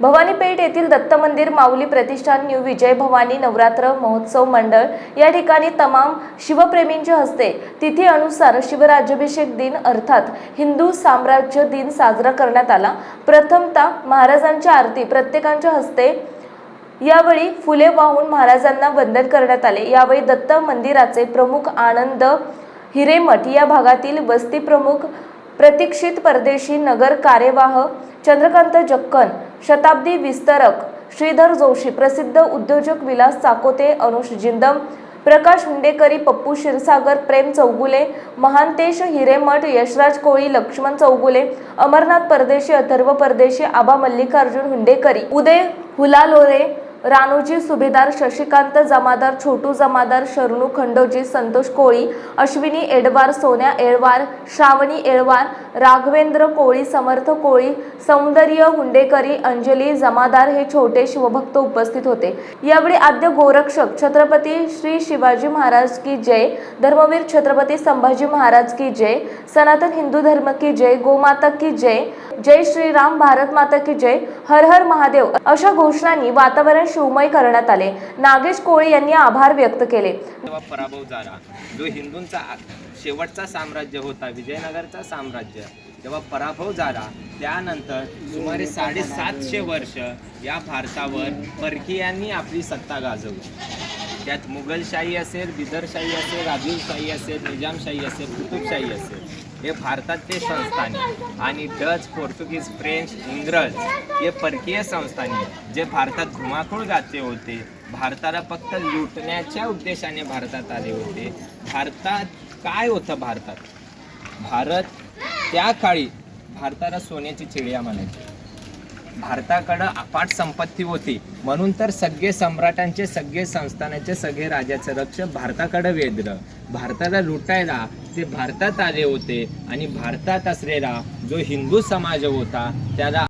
भवानीपेठ येथील दत्त मंदिर माऊली प्रतिष्ठान न्यू विजय भवानी नवरात्र महोत्सव मंडळ या ठिकाणी तमाम शिवप्रेमींच्या हस्ते तिथी अनुसार शिवराज्याभिषेक दिन अर्थात हिंदू साम्राज्य दिन साजरा करण्यात आला. प्रथमतः महाराजांच्या आरती प्रत्येकांच्या हस्ते यावेळी फुले वाहून महाराजांना वंदन करण्यात आले. यावेळी दत्त मंदिराचे प्रमुख आनंद हिरेमठ या भागातील वस्ती प्रमुख प्रतीक्षित परदेशी नगर कार्यवाह चंद्रकांत जक्कन शताब्दी विस्तरक श्रीधर जोशी प्रसिद्ध उद्योजक विलास चाकोते अनुष जिंदम प्रकाश हुंडेकरी पप्पू क्षीरसागर प्रेम चौगुले महांतेश हिरेमठ यशराज कोळी लक्ष्मण चौगुले अमरनाथ परदेशी अथर्व परदेशी आबा मल्लिकार्जुन हुंडेकरी उदय हुलालोरे रानोजी सुभेदार शशिकांत जमादार छोटू जमादार शरणू खंडोजी संतोष कोळी अश्विनी एडवार सोन्या एळवार श्रावणी एळवार राघवेंद्र कोळी समर्थ कोळी सौंदर्य हुंडेकरी अंजली जमादार हे छोटे शिवभक्त उपस्थित होते. यावेळी आद्य गोरक्षक छत्रपती श्री शिवाजी महाराज की जय धर्मवीर छत्रपती संभाजी महाराज की जय सनातन हिंदू धर्म की जय गोमाता की जय जय श्रीराम भारत माता की जय हर हर महादेव अशा घोषणांनी वातावरण शिवमय करण्यात आले. नागेश कोळी यांनी आभार व्यक्त केले. तेव्हा पराभव झाला. जो हिंदूंचा शेवटचा साम्राज्य होता विजयनगरचा साम्राज्य जेव्हा पराभव झाला. त्यानंतर सुमारे साडेसातशे वर्ष या भारतावर परकीयांनी आपली सत्ता गाजवली. त्यात मुघलशाही असेल बिदरशाही असेल राजीवशाही असेल निजामशाही असेल कुतुबशाही असेल. हे भारतातले संस्थाने आणि डच पोर्तुगीज फ्रेंच इंग्रज हे परकीय संस्थाने जे भारतात घुमाकूळ गाते होते. भारताला फक्त लुटण्याच्या उद्देशाने भारतात आले होते. भारतात काय होतं भारतात? भारत त्या काळी भारताला सोन्याची चिडिया म्हणायची. भारताकडं अफाट संपत्ती होती. म्हणून तर सगळे सम्राटांचे सगळे संस्थानाचे सगळे राजाचं लक्ष भारताकडे वेधलं. भारताला लुटायला ते भारतात आले होते आणि भारतात असलेला जो हिंदू समाज होता त्याला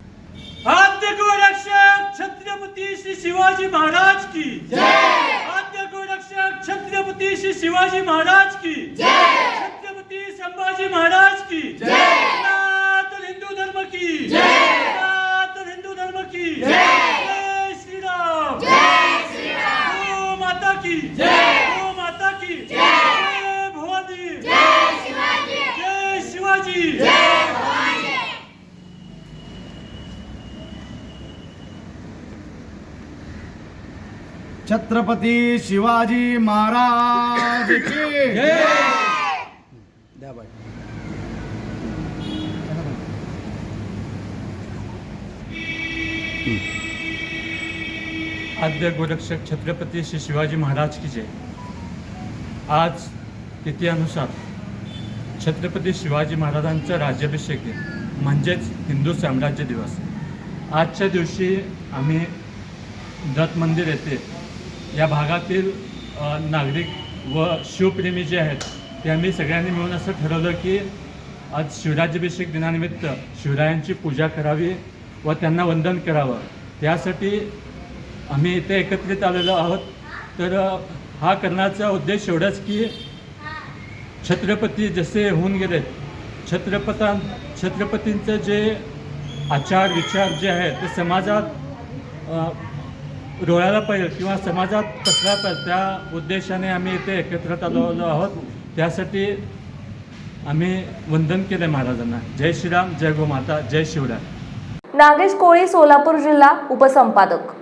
आद्य गोरक्षक छत्रपती श्री शिवाजी महाराज की. आद्य गोरक्षक छत्रपती श्री शिवाजी महाराज की. छत्रपती संभाजी महाराज की सनातन हिंदू धर्म की सनातन हिंदू धर्म की जय श्रीराम गो माता की। गो माता की। जय। भवानी। जय शिवाजी। छत्रपती शिवाजी महाराज की। द्या बाई. आद्य गोरक्षक छत्रपती श्री शिवाजी महाराज की जय. आज तिथीनुसार छत्रपती शिवाजी महाराजांचा राज्याभिषेक दिन म्हणजेच हिंदू साम्राज्य दिवस. आजच्या दिवशी आम्ही दत्त मंदिर येथे या भागातील नागरिक व शिवप्रेमी जे आहेत ते आम्ही सगळ्यांनी मिळून असं ठरवलं की आज शिवराज्याभिषेक दिनानिमित्त शिवरायांची पूजा करावी व त्यांना वंदन करावं. त्यासाठी आम्ही इथे एकत्रित आलेलो आहोत. तर हा करण्याचा उद्देश एवढाच की छत्रपती जसे होऊन गेलेत छत्रपतां छत्रपतींचं जे आचार विचार जे आहे ते समाजात रोळायला पाहिजे किंवा समाजात पसरा पाहिजे त्या उद्देशाने आम्ही इथे एकत्रित आलो आहोत. त्यासाठी आम्ही वंदन केलं महाराजांना. जय श्रीराम जय गोमाता जय शिवराय. नागेश कोळी सोलापूर जिल्हा उपसंपादक.